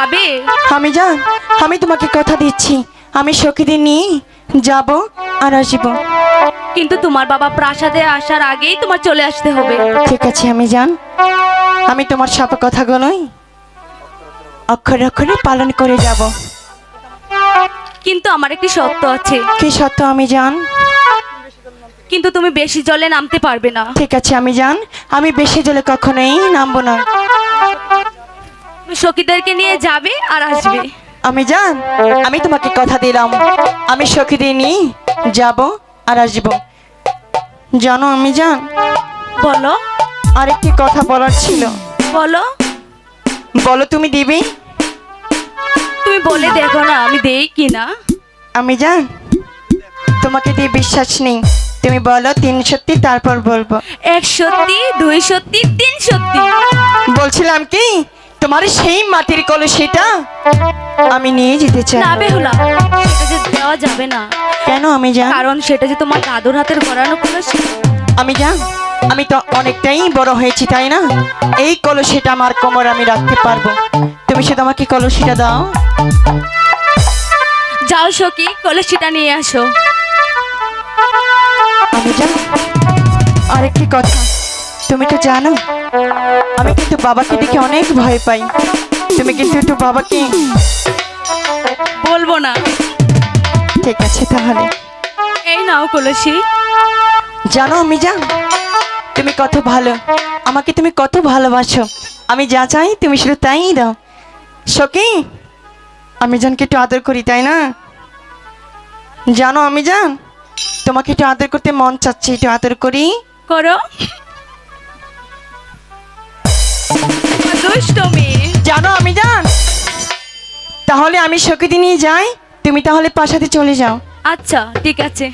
যাবে? আমি যান আমি তোমাকে কথা দিচ্ছি। আমি সখীদের নিয়ে যাব আর আসব। কিন্তু তোমার বাবা প্রাসাদে আসার আগেই তোমার চলে আসতে হবে। ঠিক আছে আমি যান। আমি তোমার সব কথাগুলোই অক্ষরে অক্ষরে পালন করে যাব। কিন্তু আমার একটি সত্য আছে। কি সত্য আমি জান কিন্তু তুমি বেশি জলে নামতে পারবে না। ঠিক আছে আমি জান আমি বেশি জলে কখনোই নামবো না। সখীদেরকে নিয়ে যাবে আর আসবে। আমি জান আমি তোমাকে কথা দিলাম। আমি সখীদের নিয়ে যাব আর আসব। জানো আমি জান? বলো। আরেকটি কথা বলার ছিল। বলো। বলো তুমি দিবি? তুমি বলে দেখো না আমি দেই কি না। আমি জান তোমাকে দিয়ে বিশ্বাস নেই। তুমি বলো তিন সত্যি তারপর বলব। এক সত্যি দুই সত্যি তিন সত্যি। বলছিলাম কি? তোমার সেই মাটির কলসিটা আমি নিয়ে যেতে চাই। না বেহুলা সেটা যে দেওয়া যাবে না। কেন আমি যা কারণ সেটা যে তোমার দাদুর হাতের গড়ানো কলসি আমি যা আমি তো অনেকটাই বড় হয়েছি তাই না? এই কলসিটা আমার কোমর আমি রাখতে পারব। তুমি শুধু আমাকে কলসিটা দাও। যাও সখী কলসিটা নিয়ে আসো। আমি জান আরেকটি কথা। তুমি তো জানো আমি কিন্তু বাবাকে দেখে অনেক ভয় পাই। তুমি কিন্তু একটু বাবাকে বলব না। ঠিক আছে তাহলে। এই নাও কলসি। জানো আমি জান তুমি কত ভালো আমাকে তুমি কত ভালোবাসো। আমি যা চাই তুমি শুধু তাই দাও। সখী আমি জানকে একটু আদর করি তাই না? জানো আমি জান তোমাকে একটু আদর করতে মন চাচ্ছে একটু আদর করি। করো। দুষ্টমি। জানো আমি জান তাহলে আমি সখীদি নিয়ে যাই তুমি তাহলে পাশাতে চলে যাও। আচ্ছা ঠিক আছে।